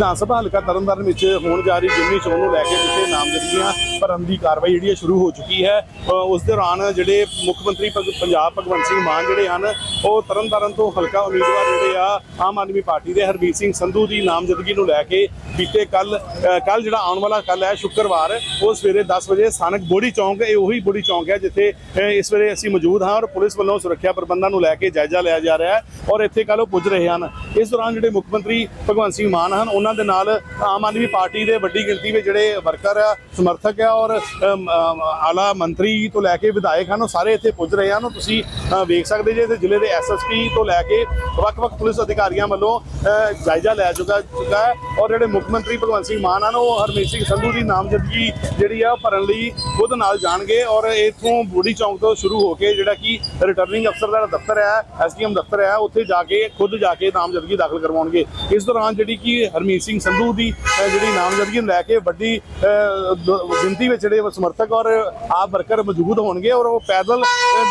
ਵਿਧਾਨ ਸਭਾ ਹਲਕਾ ਤਰਨਤਾਰਨ ਵਿੱਚ ਹੋਣ ਜਾ ਰਹੀ ਜਿਮਨੀ ਚੋਣ ਨੂੰ ਲੈ ਕੇ ਜਿੱਥੇ ਨਾਮਜ਼ਦਗੀਆਂ ਭਰਨ ਦੀ ਕਾਰਵਾਈ ਜਿਹੜੀ ਹੈ ਸ਼ੁਰੂ ਹੋ ਚੁੱਕੀ ਹੈ। ਉਸ ਦੌਰਾਨ ਜਿਹੜੇ ਮੁੱਖ ਮੰਤਰੀ ਪੰਜਾਬ ਭਗਵੰਤ ਸਿੰਘ ਮਾਨ ਜਿਹੜੇ ਹਨ, ਉਹ ਤਰਨਤਾਰਨ ਤੋਂ ਹਲਕਾ ਉਮੀਦਵਾਰ ਜਿਹੜੇ ਆ, ਆਮ ਆਦਮੀ ਪਾਰਟੀ ਦੇ ਹਰਬੀਰ ਸਿੰਘ ਸੰਧੂ ਦੀ ਨਾਮਜ਼ਦਗੀ ਨੂੰ ਲੈ ਕੇ ਬੀਤੇ ਕੱਲ ਕੱਲ ਜਿਹੜਾ ਆਉਣ ਵਾਲਾ ਕੱਲ ਹੈ ਸ਼ੁੱਕਰਵਾਰ, ਉਹ ਸਵੇਰੇ 10 ਵਜੇ ਸਥਾਨਕ ਬੋੜੀ ਚੌਂਕ, ਇਹ ਉਹੀ ਬੋੜੀ ਚੌਂਕ ਹੈ ਜਿੱਥੇ ਇਸ ਵੇਲੇ ਅਸੀਂ ਮੌਜੂਦ ਹਾਂ ਔਰ ਪੁਲਿਸ ਵੱਲੋਂ ਸੁਰੱਖਿਆ ਪ੍ਰਬੰਧਾਂ ਨੂੰ ਲੈ ਕੇ ਜਾਇਜ਼ਾ ਲਿਆ ਜਾ ਰਿਹਾ ਹੈ ਔਰ ਇੱਥੇ ਕੱਲ ਉਹ ਪੁੱਜ ਰਹੇ ਹਨ। ਇਸ ਦੌਰਾਨ ਜਿਹੜੇ ਮੁੱਖ ਮੰਤਰੀ ਭਗਵੰਤ ਸਿੰਘ ਮਾਨ ਹਨ, ਉਹਨਾਂ ਦੇ ਨਾਲ ਆਮ ਆਦਮੀ ਪਾਰਟੀ ਦੇ ਵੱਡੀ ਗਿਣਤੀ ਵਿੱਚ ਜਿਹੜੇ ਵਰਕਰ ਆ, ਸਮਰਥਕ ਆ ਔਰ ਆਲਾ ਮੰਤਰੀ ਤੋਂ ਲੈ ਕੇ ਵਿਧਾਇਕ ਹਨ, ਉਹ ਸਾਰੇ ਇੱਥੇ ਪੁੱਜ ਰਹੇ ਹਨ। ਤੁਸੀਂ ਵੇਖ ਸਕਦੇ ਜੇ ਜ਼ਿਲ੍ਹੇ ਦੇ ਐਸਐਸਪੀ ਤੋਂ ਲੈ ਕੇ ਵੱਖ-ਵੱਖ ਪੁਲਿਸ ਅਧਿਕਾਰੀਆਂ ਵੱਲੋਂ ਜਾਇਜ਼ਾ ਲਿਆ ਚੁੱਕਾ ਚੁੱਕਾ ਹੈ ਔਰ ਜਿਹੜੇ ਮੁੱਖ ਮੰਤਰੀ ਭਗਵੰਤ ਸਿੰਘ ਮਾਨ ਹਨ, ਉਹ ਹਰਮੀਤ ਸਿੰਘ ਸੰਧੂ ਦੀ ਨਾਮਜ਼ਦਗੀ ਜਿਹੜੀ ਆ ਉਹ ਭਰਨ ਲਈ ਖੁਦ ਨਾਲ ਜਾਣਗੇ ਔਰ ਇਥੋਂ ਬੂੜੀ ਚੌਂਕ ਤੋਂ ਸ਼ੁਰੂ ਹੋ ਕੇ ਜਿਹੜਾ ਕਿ ਰਿਟਰਨਿੰਗ ਅਫਸਰ ਦਾ ਦਫ਼ਤਰ ਹੈ ਐਸਡੀਐਮ ਦਫ਼ਤਰ ਹੈ, ਉੱਥੇ ਜਾ ਕੇ, ਖੁਦ ਜਾ ਕੇ ਨਾਮਜ਼ਦਗੀ ਦਾਖਲ ਕਰਵਾਉਣਗੇ। ਇਸ ਦੌਰਾਨ ਜਿਹੜੀ ਕਿ ਹਰਮੀਤ ਸਿੰਘ ਸੰਧੂ ਦੀ ਜਿਹੜੀ ਨਾਮਜ਼ਦਗੀ ਨੂੰ ਲੈ ਕੇ ਵੱਡੀ ਅ, ਗਿਣਤੀ ਵਿੱਚ ਜਿਹੜੇ ਸਮਰਥਕ ਔਰ ਆਪ ਵਰਕਰ ਮੌਜੂਦ ਹੋਣਗੇ ਔਰ ਉਹ ਪੈਦਲ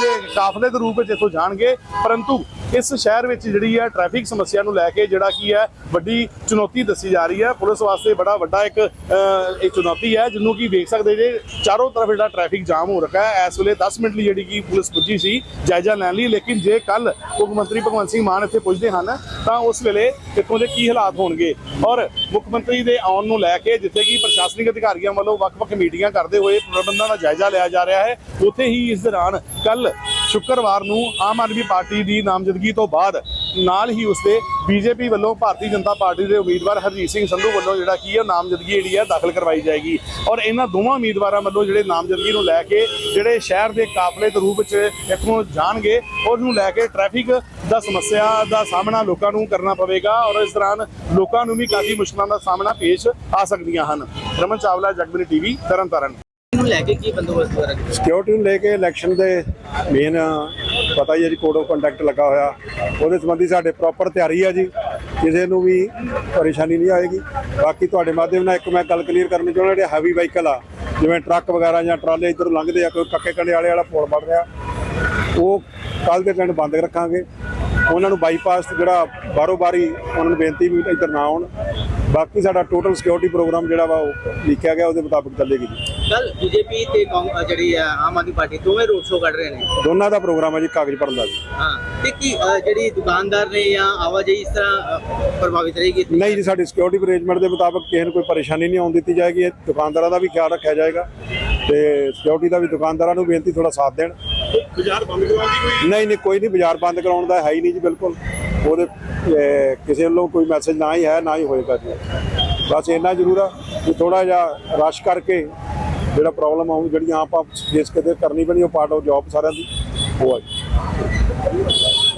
ਦੇ ਕਾਫਲੇ ਦੇ ਰੂਪ ਵਿੱਚ ਇੱਥੋਂ ਜਾਣਗੇ। ਪਰੰਤੂ ਇਸ ਸ਼ਹਿਰ ਵਿੱਚ ਜਿਹੜੀ ਹੈ ਟ੍ਰੈਫਿਕ ਸਮੱਸਿਆ ਨੂੰ ਲੈ ਕੇ ਜਿਹੜਾ ਕੀ ਹੈ ਵੱਡੀ ਚੁਣੌਤੀ ਦੱਸੀ ਜਾ ਰਹੀ ਹੈ। ਪੁਲਿਸ ਵਾਸਤੇ ਬੜਾ ਵੱਡਾ ਇੱਕ ਇਹ ਚੁਣੌਤੀ ਹੈ, ਜਿਹਨੂੰ ਕੀ ਵੇਖ ਸਕਦੇ ਜੇ ਚਾਰੋਂ ਤਰਫ ਜਿਹੜਾ ਟ੍ਰੈਫਿਕ ਜਾਮ ਹੋ ਰੱਖਾ ਹੈ, ਇਸ ਵੇਲੇ 10 ਮਿੰਟ ਲਈ ਜਿਹੜੀ ਕੀ ਪੁਲਿਸ ਪੁੱਜੀ ਸੀ, ਜਾਇਜ਼ਾ ਲੈਣ ਲਈ। ਲੇਕਿਨ ਜੇ ਕੱਲ ਮੁੱਖ ਮੰਤਰੀ ਭਗਵੰਤ ਸਿੰਘ ਮਾਨ ਇੱਥੇ ਪੁੱਜਦੇ ਹਨ, ਤਾਂ ਉਸ ਵੇਲੇ ਇੱਥੋਂ ਦੇ ਕੀ ਹਾਲਾਤ ਹੋਣਗੇ। ਔਰ ਮੁੱਖ ਮੰਤਰੀ ਦੇ ਆਉਣ ਨੂੰ ਲੈ ਕੇ ਜਿੱਥੇ ਕਿ ਪ੍ਰਸ਼ਾਸਨਿਕ ਅਧਿਕਾਰੀਆਂ ਵੱਲੋਂ ਵੱਖ-ਵੱਖ ਮੀਟਿੰਗਾਂ ਕਰਦੇ ਹੋਏ ਪ੍ਰਬੰਧਾਂ ਦਾ ਜਾਇਜ਼ਾ ਲਿਆ ਜਾ ਰਿਹਾ ਹੈ, ਉੱਥੇ ਹੀ ਇਸ ਦੌਰਾਨ ਕੱਲ ਸ਼ੁੱਕਰਵਾਰ ਨੂੰ ਆਮ ਆਦਮੀ ਪਾਰਟੀ ਦੀ ਨਾਮਜ਼ਦਗੀ ਤੋਂ ਬਾਅਦ ਨਾਲ ਹੀ ਉਸਦੇ ਬੀਜੇਪੀ ਵੱਲੋਂ ਭਾਰਤੀ ਜਨਤਾ ਪਾਰਟੀ ਦੇ ਉਮੀਦਵਾਰ ਹਰਜੀਤ ਸਿੰਘ ਸੰਧੂ ਵੱਲੋਂ ਜਿਹੜਾ ਕੀ ਹੈ, ਨਾਮਜ਼ਦਗੀ ਜਿਹੜੀ ਹੈ, ਦਾਖਲ ਕਰਵਾਈ ਜਾਏਗੀ। ਔਰ ਇਹਨਾਂ ਦੋਵਾਂ ਉਮੀਦਵਾਰਾਂ ਵੱਲੋਂ ਜਿਹੜੇ ਨਾਮਜ਼ਦਗੀ ਨੂੰ ਲੈ ਕੇ ਜਿਹੜੇ ਸ਼ਹਿਰ ਦੇ ਕਾਫਲੇ ਦੇ ਰੂਪ ਵਿੱਚ ਇੱਥੋਂ ਜਾਣਗੇ, ਉਹਨੂੰ ਲੈ ਕੇ ਟ੍ਰੈਫਿਕ ਦਾ ਸਮੱਸਿਆ ਦਾ ਸਾਹਮਣਾ ਲੋਕਾਂ ਨੂੰ ਕਰਨਾ ਪਵੇਗਾ ਔਰ ਇਸ ਦੌਰਾਨ ਲੋਕਾਂ ਨੂੰ ਵੀ ਕਾਫੀ ਮੁਸ਼ਕਲਾਂ ਦਾ ਸਾਹਮਣਾ ਪੇਸ਼ ਆ ਸਕਦੀਆਂ ਹਨ। ਰਮਨ ਚਾਵਲਾ ਜਗਬਨੀ ਟੀਵੀ, ਤਰਨਤਾਰਨ। ਨੂੰ ਲੈ ਕੇ ਕੀ ਬੰਦੋਬਸਤ ਹੋ ਰਿਹਾ ਸਿਕਿਉਰਿਟੀ ਨੂੰ ਲੈ ਕੇ ਇਲੈਕਸ਼ਨ ਦੇ ਮੇਨ ਪਤਾ ਹੀ ਹੈ ਜੀ ਕੋਡ ਆਫ ਕੰਡਕਟ ਲੱਗਾ ਹੋਇਆ। ਉਹਦੇ ਸੰਬੰਧੀ ਸਾਡੇ ਪ੍ਰੋਪਰ ਤਿਆਰੀ ਹੈ ਜੀ। ਕਿਸੇ ਨੂੰ ਵੀ ਪਰੇਸ਼ਾਨੀ ਨਹੀਂ ਆਏਗੀ। ਬਾਕੀ ਤੁਹਾਡੇ ਮਾਧਿਅਮ ਨਾਲ ਇੱਕ ਮੈਂ ਗੱਲ ਕਲੀਅਰ ਕਰਨੀ ਚਾਹੁੰਦਾ, ਜਿਹੜੇ ਹੈਵੀ ਵਹੀਕਲ ਆ, ਜਿਵੇਂ ਟਰੱਕ ਵਗੈਰਾ ਜਾਂ ਟਰਾਲੇ ਇੱਧਰ ਲੰਘਦੇ ਆ, ਕੋਈ ਕੱਕੇ ਕੰਡੇ ਵਾਲੇ ਵਾਲਾ ਪੁਲ ਬਣ ਰਿਹਾ, ਉਹ ਕੱਲ ਦੇ ਦਿਨ ਬੰਦ ਰੱਖਾਂਗੇ। ਉਹਨਾਂ ਨੂੰ ਬਾਈਪਾਸ ਜਿਹੜਾ ਬਾਰੋ ਬਾਰੀ ਉਹਨਾਂ ਨੂੰ ਬੇਨਤੀ ਵੀ ਇੱਧਰ ਨਾ ਆਉਣ। ਬਾਕੀ ਸਾਡਾ ਟੋਟਲ ਸਿਕਿਉਰਿਟੀ ਪ੍ਰੋਗਰਾਮ ਜਿਹੜਾ ਵਾ, ਉਹ ਲਿਖਿਆ ਗਿਆ, ਉਹਦੇ ਮੁਤਾਬਕ ਚੱਲੇਗੀ ਜੀ। ਕੱਲ ਬੀਜੇਪੀ ਤੇ ਕਾਂਗ- ਜਿਹੜੀ ਆ, ਆਮ ਆਦਮੀ ਪਾਰਟੀ ਦੋਵੇਂ ਰੋਡ ਸ਼ੋਅ ਕੱਢ ਰਹੇ ਨੇ। ਦੋਨਾਂ ਦਾ ਪ੍ਰੋਗਰਾਮ ਹੈ ਜੀ ਕਾਗਜ਼ ਭਰਨ ਦਾ ਜੀ। ਹਾਂ ਤੇ ਕੀ ਅ, ਜਿਹੜੀ ਦੁਕਾਨਦਾਰ ਨੇ ਜਾਂ ਆਵਾਜਾਈ ਇਸ ਤਰ੍ਹਾਂ ਅ, ਪ੍ਰਭਾਵਿਤ ਰਹੇਗੀ ਨਹੀਂ ਜੀ ਸਾਡੀ ਸਿਕਿਉਰਿਟੀ ਅਰੇਂਜਮੈਂਟ ਦੇ ਮੁਤਾਬਕ ਕਿਸੇ ਨੂੰ ਕੋਈ ਪਰੇਸ਼ਾਨੀ ਨਹੀਂ ਆਉਣ ਦਿੱਤੀ ਜਾਏਗੀ। ਇਹ ਦੁਕਾਨਦਾਰਾਂ ਦਾ ਵੀ ਖਿਆਲ ਰੱਖਿਆ ਜਾਏਗਾ ਤੇ ਸਿਕਿਉਰਿਟੀ ਦਾ ਵੀ ਦੁਕਾਨਦਾਰਾਂ ਨੂੰ ਬੇਨਤੀ ਥੋੜਾ ਸਾਥ ਦੇਣ। ਬਾਜ਼ਾਰ ਬੰਦ ਕਰਵਾਉਣ ਦੀ ਕੋਈ ਨਹੀਂ ਨਹੀਂ ਕੋਈ ਨਹੀਂ ਬਾਜ਼ਾਰ ਬੰਦ ਕਰਾਉਣ ਦਾ ਹੈ ਹੀ ਨਹੀਂ ਜੀ ਬਿਲਕੁਲ। ਉਹਦੇ ਅਹ, ਕਿਸੇ ਵੱਲੋਂ ਕੋਈ ਮੈਸੇਜ ਨਾ ਹੀ ਹੈ ਨਾ ਹੀ ਹੋਏਗਾ ਜੀ। ਬਸ ਇੰਨਾ ਜ਼ਰੂਰ ਆ ਕਿ ਥੋੜਾ ਜਿਹਾ ਰਸ਼ ਕਰਕੇ ਜਿਹੜਾ ਪ੍ਰੋਬਲਮ ਆਉਂ ਜਿਹੜੀਆਂ ਆਪਾਂ ਫੇਸ ਕਰਦੇ ਕਰਨੀ ਪੈਣੀ, ਉਹ ਪਾਰਟ ਆਫ ਜੌਬ ਸਾਰਿਆਂ ਦੀ, ਉਹ ਆ